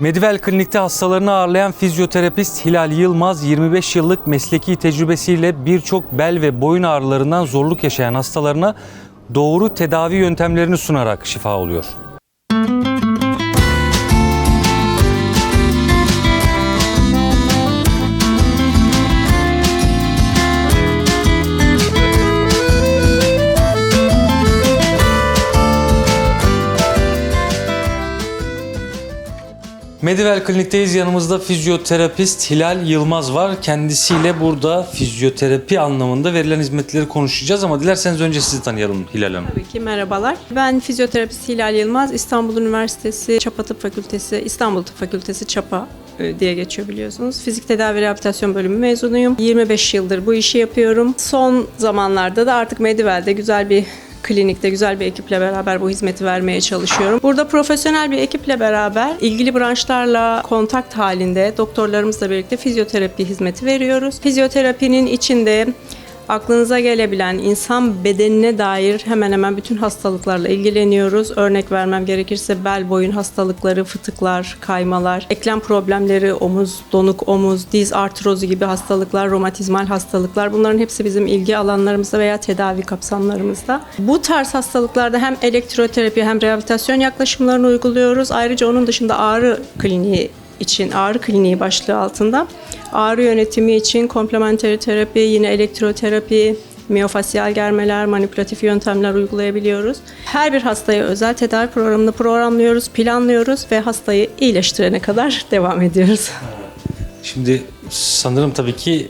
Medivel Klinik'te hastalarını ağırlayan fizyoterapist Hilal Yılmaz 25 yıllık mesleki tecrübesiyle birçok bel ve boyun ağrılarından zorluk yaşayan hastalarına doğru tedavi yöntemlerini sunarak şifa oluyor. Medivel Klinik'teyiz. Yanımızda fizyoterapist Hilal Yılmaz var. Kendisiyle burada fizyoterapi anlamında verilen hizmetleri konuşacağız ama dilerseniz önce sizi tanıyalım Hilal Hanım. Tabii ki merhabalar. Ben fizyoterapist Hilal Yılmaz. İstanbul Üniversitesi Çapa Tıp Fakültesi, İstanbul Tıp Fakültesi Çapa e, diye geçiyor biliyorsunuz. Fizik tedavi rehabilitasyon bölümü mezunuyum. 25 yıldır bu işi yapıyorum. Son zamanlarda da artık Medivel'de güzel bir klinikte güzel bir ekiple beraber bu hizmeti vermeye çalışıyorum. Burada profesyonel bir ekiple beraber ilgili branşlarla kontakt halinde doktorlarımızla birlikte fizyoterapi hizmeti veriyoruz. Fizyoterapinin içinde Aklınıza gelebilen insan bedenine dair hemen hemen bütün hastalıklarla ilgileniyoruz. Örnek vermem gerekirse bel boyun hastalıkları, fıtıklar, kaymalar, eklem problemleri, omuz, donuk omuz, diz artrozu gibi hastalıklar, romatizmal hastalıklar bunların hepsi bizim ilgi alanlarımızda veya tedavi kapsamlarımızda. Bu tarz hastalıklarda hem elektroterapi hem rehabilitasyon yaklaşımlarını uyguluyoruz. Ayrıca onun dışında ağrı kliniği için ağrı kliniği başlığı altında ağrı yönetimi için komplementeri terapi, yine elektroterapi, miyofasyal germeler, manipülatif yöntemler uygulayabiliyoruz. Her bir hastaya özel tedavi programını programlıyoruz, planlıyoruz ve hastayı iyileştirene kadar devam ediyoruz. Şimdi sanırım tabii ki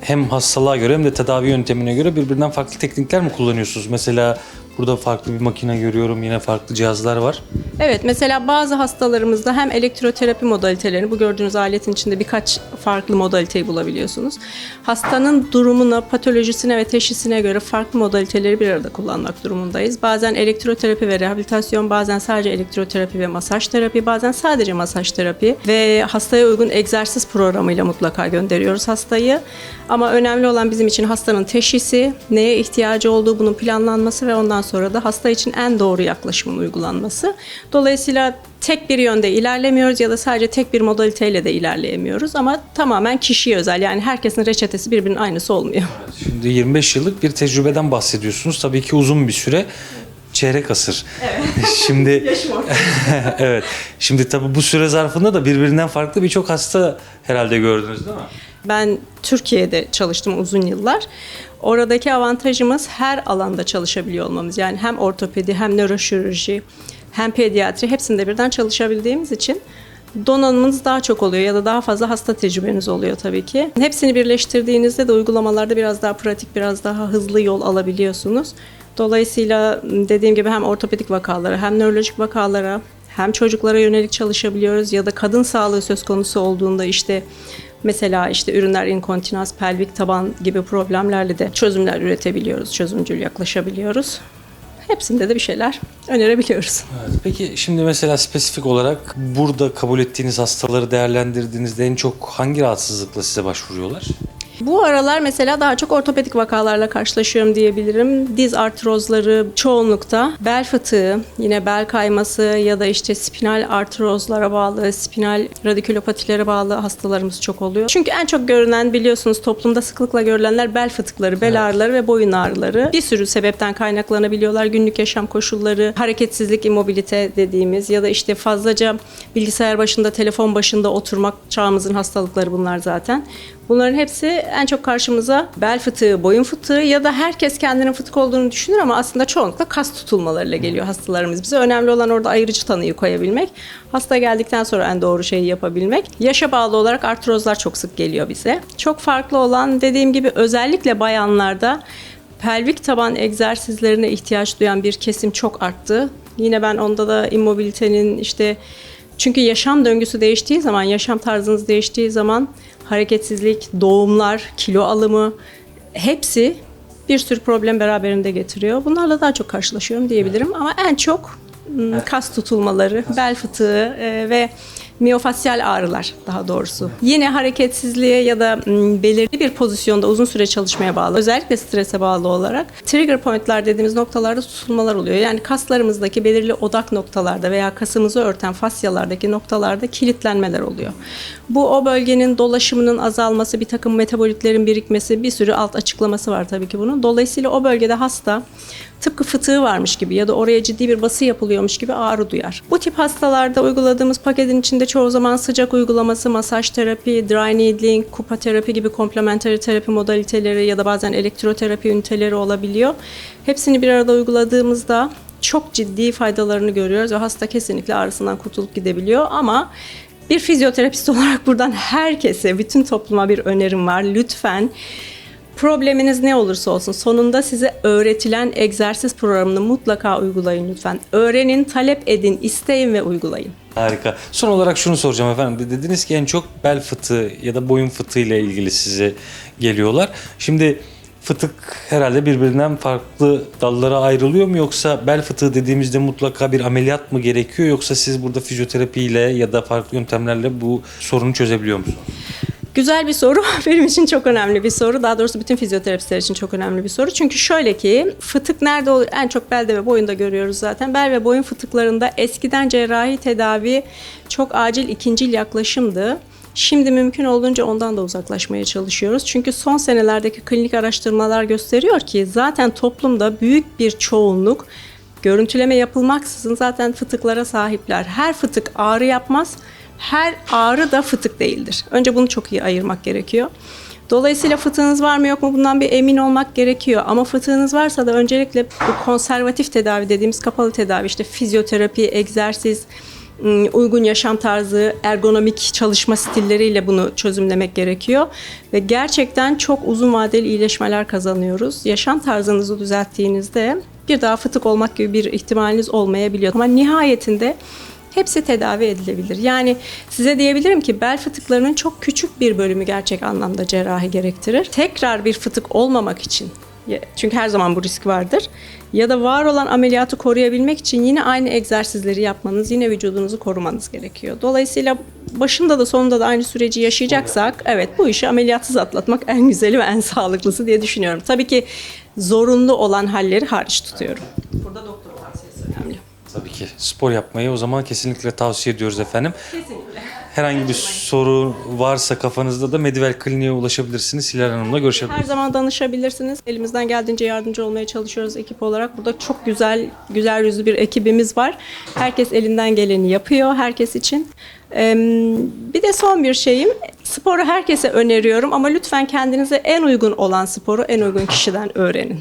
hem hastalığa göre hem de tedavi yöntemine göre birbirinden farklı teknikler mi kullanıyorsunuz? Mesela burada farklı bir makine görüyorum, yine farklı cihazlar var. Evet mesela bazı hastalarımızda hem elektroterapi modalitelerini bu gördüğünüz aletin içinde birkaç farklı modaliteyi bulabiliyorsunuz. Hastanın durumuna, patolojisine ve teşhisine göre farklı modaliteleri bir arada kullanmak durumundayız. Bazen elektroterapi ve rehabilitasyon, bazen sadece elektroterapi ve masaj terapi, bazen sadece masaj terapi ve hastaya uygun egzersiz programıyla mutlaka gönderiyoruz hastayı. Ama önemli olan bizim için hastanın teşhisi, neye ihtiyacı olduğu, bunun planlanması ve ondan sonra da hasta için en doğru yaklaşımın uygulanması. Dolayısıyla tek bir yönde ilerlemiyoruz ya da sadece tek bir modaliteyle de ilerleyemiyoruz ama tamamen kişiye özel. Yani herkesin reçetesi birbirinin aynısı olmuyor. Şimdi 25 yıllık bir tecrübeden bahsediyorsunuz. Tabii ki uzun bir süre. Çeyrek asır. Evet. Şimdi evet. Şimdi tabii bu süre zarfında da birbirinden farklı birçok hasta herhalde gördünüz değil mi? Ben Türkiye'de çalıştım uzun yıllar. Oradaki avantajımız her alanda çalışabiliyor olmamız. Yani hem ortopedi hem nöroşirurji hem pediatri hepsinde birden çalışabildiğimiz için donanımınız daha çok oluyor ya da daha fazla hasta tecrübeniz oluyor tabii ki. Hepsini birleştirdiğinizde de uygulamalarda biraz daha pratik, biraz daha hızlı yol alabiliyorsunuz. Dolayısıyla dediğim gibi hem ortopedik vakalara hem nörolojik vakalara hem çocuklara yönelik çalışabiliyoruz ya da kadın sağlığı söz konusu olduğunda işte mesela işte ürünler inkontinans, pelvik taban gibi problemlerle de çözümler üretebiliyoruz, çözümcül yaklaşabiliyoruz. Hepsinde de bir şeyler önerebiliyoruz. Evet. Peki şimdi mesela spesifik olarak burada kabul ettiğiniz hastaları değerlendirdiğinizde en çok hangi rahatsızlıkla size başvuruyorlar? Bu aralar mesela daha çok ortopedik vakalarla karşılaşıyorum diyebilirim. Diz artrozları çoğunlukta, bel fıtığı, yine bel kayması ya da işte spinal artrozlara bağlı, spinal radikülopatilere bağlı hastalarımız çok oluyor. Çünkü en çok görünen biliyorsunuz toplumda sıklıkla görülenler bel fıtıkları, bel ağrıları ve boyun ağrıları. Bir sürü sebepten kaynaklanabiliyorlar. Günlük yaşam koşulları, hareketsizlik, immobilite dediğimiz ya da işte fazlaca bilgisayar başında, telefon başında oturmak çağımızın hastalıkları bunlar zaten. Bunların hepsi en çok karşımıza bel fıtığı, boyun fıtığı ya da herkes kendinin fıtık olduğunu düşünür ama aslında çoğunlukla kas tutulmalarıyla geliyor hastalarımız bize. Önemli olan orada ayırıcı tanıyı koyabilmek. Hasta geldikten sonra en doğru şeyi yapabilmek. Yaşa bağlı olarak artrozlar çok sık geliyor bize. Çok farklı olan dediğim gibi özellikle bayanlarda pelvik taban egzersizlerine ihtiyaç duyan bir kesim çok arttı. Yine ben onda da immobilitenin işte çünkü yaşam döngüsü değiştiği zaman, yaşam tarzınız değiştiği zaman hareketsizlik, doğumlar, kilo alımı hepsi bir sürü problem beraberinde getiriyor. Bunlarla daha çok karşılaşıyorum diyebilirim ama en çok ım, kas tutulmaları, bel fıtığı e, ve Miyofasyal ağrılar daha doğrusu. Yine hareketsizliğe ya da belirli bir pozisyonda uzun süre çalışmaya bağlı. Özellikle strese bağlı olarak trigger pointler dediğimiz noktalarda tutulmalar oluyor. Yani kaslarımızdaki belirli odak noktalarda veya kasımızı örten fasyalardaki noktalarda kilitlenmeler oluyor. Bu o bölgenin dolaşımının azalması, bir takım metabolitlerin birikmesi, bir sürü alt açıklaması var tabii ki bunun. Dolayısıyla o bölgede hasta tıpkı fıtığı varmış gibi ya da oraya ciddi bir bası yapılıyormuş gibi ağrı duyar. Bu tip hastalarda uyguladığımız paketin içinde çoğu zaman sıcak uygulaması, masaj terapi, dry needling, kupa terapi gibi komplementary terapi modaliteleri ya da bazen elektroterapi üniteleri olabiliyor. Hepsini bir arada uyguladığımızda çok ciddi faydalarını görüyoruz ve hasta kesinlikle ağrısından kurtulup gidebiliyor ama bir fizyoterapist olarak buradan herkese, bütün topluma bir önerim var. Lütfen Probleminiz ne olursa olsun sonunda size öğretilen egzersiz programını mutlaka uygulayın lütfen. Öğrenin, talep edin, isteyin ve uygulayın. Harika. Son olarak şunu soracağım efendim. Dediniz ki en çok bel fıtığı ya da boyun fıtığı ile ilgili size geliyorlar. Şimdi fıtık herhalde birbirinden farklı dallara ayrılıyor mu yoksa bel fıtığı dediğimizde mutlaka bir ameliyat mı gerekiyor yoksa siz burada fizyoterapiyle ya da farklı yöntemlerle bu sorunu çözebiliyor musunuz? Güzel bir soru. Benim için çok önemli bir soru. Daha doğrusu bütün fizyoterapistler için çok önemli bir soru. Çünkü şöyle ki fıtık nerede oluyor? En çok belde ve boyunda görüyoruz zaten. Bel ve boyun fıtıklarında eskiden cerrahi tedavi çok acil ikincil yaklaşımdı. Şimdi mümkün olduğunca ondan da uzaklaşmaya çalışıyoruz. Çünkü son senelerdeki klinik araştırmalar gösteriyor ki zaten toplumda büyük bir çoğunluk görüntüleme yapılmaksızın zaten fıtıklara sahipler. Her fıtık ağrı yapmaz. Her ağrı da fıtık değildir. Önce bunu çok iyi ayırmak gerekiyor. Dolayısıyla fıtığınız var mı yok mu bundan bir emin olmak gerekiyor. Ama fıtığınız varsa da öncelikle bu konservatif tedavi dediğimiz kapalı tedavi işte fizyoterapi, egzersiz, ım, uygun yaşam tarzı, ergonomik çalışma stilleriyle bunu çözümlemek gerekiyor. Ve gerçekten çok uzun vadeli iyileşmeler kazanıyoruz. Yaşam tarzınızı düzelttiğinizde bir daha fıtık olmak gibi bir ihtimaliniz olmayabiliyor. Ama nihayetinde hepsi tedavi edilebilir. Yani size diyebilirim ki bel fıtıklarının çok küçük bir bölümü gerçek anlamda cerrahi gerektirir. Tekrar bir fıtık olmamak için çünkü her zaman bu risk vardır. Ya da var olan ameliyatı koruyabilmek için yine aynı egzersizleri yapmanız, yine vücudunuzu korumanız gerekiyor. Dolayısıyla başında da sonunda da aynı süreci yaşayacaksak evet bu işi ameliyatsız atlatmak en güzeli ve en sağlıklısı diye düşünüyorum. Tabii ki zorunlu olan halleri hariç tutuyorum. Burada doktor tavsiyesi önemli. Tabii ki spor yapmayı o zaman kesinlikle tavsiye ediyoruz efendim. Herhangi bir soru varsa kafanızda da Medivel Kliniğe ulaşabilirsiniz. Hilal Hanım'la görüşebilirsiniz. Her zaman danışabilirsiniz. Elimizden geldiğince yardımcı olmaya çalışıyoruz ekip olarak. Burada çok güzel, güzel yüzlü bir ekibimiz var. Herkes elinden geleni yapıyor herkes için. Bir de son bir şeyim, sporu herkese öneriyorum ama lütfen kendinize en uygun olan sporu en uygun kişiden öğrenin.